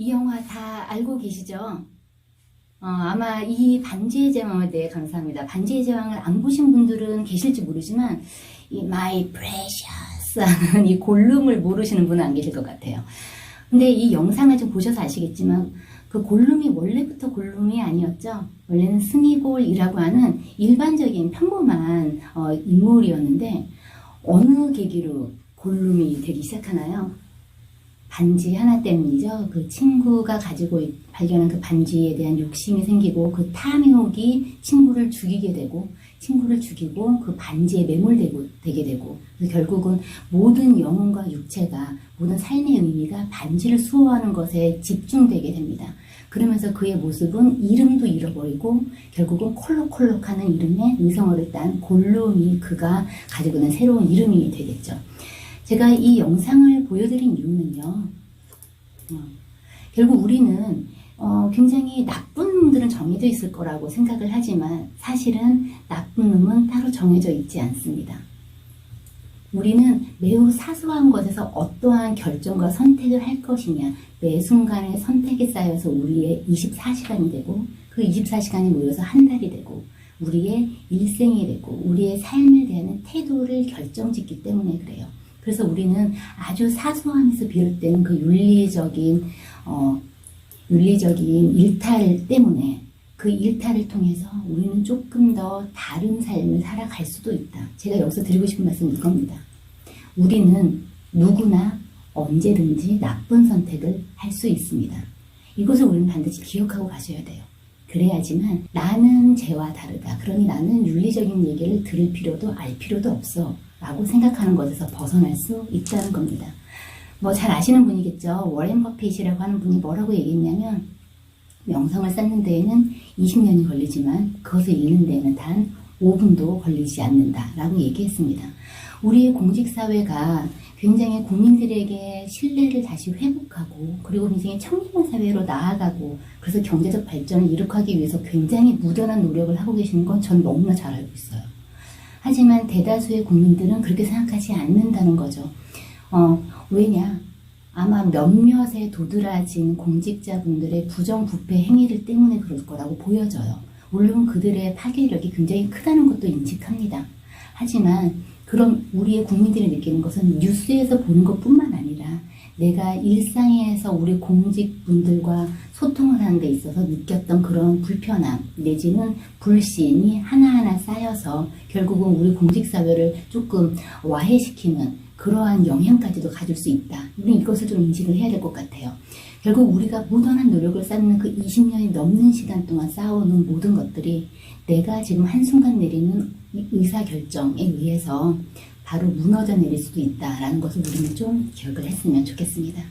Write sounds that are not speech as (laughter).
이 영화 다 알고 계시죠? 어, 아마 이 반지의 제왕에 대해 감사합니다. 반지의 제왕을 안 보신 분들은 계실지 모르지만 이 My Precious 하는 (laughs) 이 골룸을 모르시는 분은 안 계실 것 같아요. 근데 이 영상을 좀 보셔서 아시겠지만 그 골룸이 원래부터 골룸이 아니었죠. 원래는 스미골이라고 하는 일반적인 평범한 어, 인물이었는데 어느 계기로 골룸이 되기 시작하나요? 반지 하나 때문이죠. 그 친구가 가지고 있- 발견한 그 반지에 대한 욕심이 생기고 그 탐욕이 친구를 죽이게 되고 친구를 죽이고 그 반지에 매몰되고 되게 되고 그래서 결국은 모든 영혼과 육체가 모든 삶의 의미가 반지를 수호하는 것에 집중되게 됩니다. 그러면서 그의 모습은 이름도 잃어버리고 결국은 콜록콜록하는 이름의 의성어를 딴 골룸이 그가 가지고 있는 새로운 이름이 되겠죠. 제가 이 영상을 보여드린 이유는요. 어, 결국 우리는 어, 굉장히 나쁜 놈들은 정해져 있을 거라고 생각을 하지만 사실은 나쁜 놈은 따로 정해져 있지 않습니다. 우리는 매우 사소한 것에서 어떠한 결정과 선택을 할 것이냐 매 순간의 선택이 쌓여서 우리의 24시간이 되고 그 24시간이 모여서 한 달이 되고 우리의 일생이 되고 우리의 삶에 대한 태도를 결정짓기 때문에 그래요. 그래서 우리는 아주 사소함에서 비롯되는 그 윤리적인 어, 윤리적인 일탈 때문에 그 일탈을 통해서 우리는 조금 더 다른 삶을 살아갈 수도 있다. 제가 여기서 드리고 싶은 말씀은 이겁니다. 우리는 누구나 언제든지 나쁜 선택을 할 수 있습니다. 이것을 우리는 반드시 기억하고 가셔야 돼요. 그래야지만 나는 쟤와 다르다. 그러니 나는 윤리적인 얘기를 들을 필요도 알 필요도 없어. 라고 생각하는 것에서 벗어날 수 있다는 겁니다. 뭐 잘 아시는 분이겠죠. 워렌 버핏이라고 하는 분이 뭐라고 얘기했냐면 명성을 쌓는 데에는 20년이 걸리지만 그것을 잃는 데에는 단 5분도 걸리지 않는다 라고 얘기했습니다. 우리의 공직사회가 굉장히 국민들에게 신뢰를 다시 회복하고 그리고 굉장히 청년 사회로 나아가고 그래서 경제적 발전을 이룩하기 위해서 굉장히 무던한 노력을 하고 계시는 건 전 너무나 잘 알고 있어요. 하지만 대다수의 국민들은 그렇게 생각하지 않는다는 거죠. 어, 왜냐? 아마 몇몇의 도드라진 공직자분들의 부정부패 행위를 때문에 그럴 거라고 보여져요. 물론 그들의 파괴력이 굉장히 크다는 것도 인식합니다. 하지만 그럼 우리의 국민들이 느끼는 것은 뉴스에서 보는 것뿐만 아니라 내가 일상에서 우리 공직분들과 소통을 하는 데 있어서 느꼈던 그런 불편함 내지는 불신이 하나하나 쌓여서 결국은 우리 공직사회를 조금 와해시키는 그러한 영향까지도 가질 수 있다. 우리 이것을 좀 인식을 해야 될 것 같아요. 결국 우리가 무던한 노력을 쌓는 그 20년이 넘는 시간 동안 쌓아오는 모든 것들이 내가 지금 한순간 내리는 이 의사결정에 의해서 바로 무너져 내릴 수도 있다라는 것을 우리는 좀 기억을 했으면 좋겠습니다.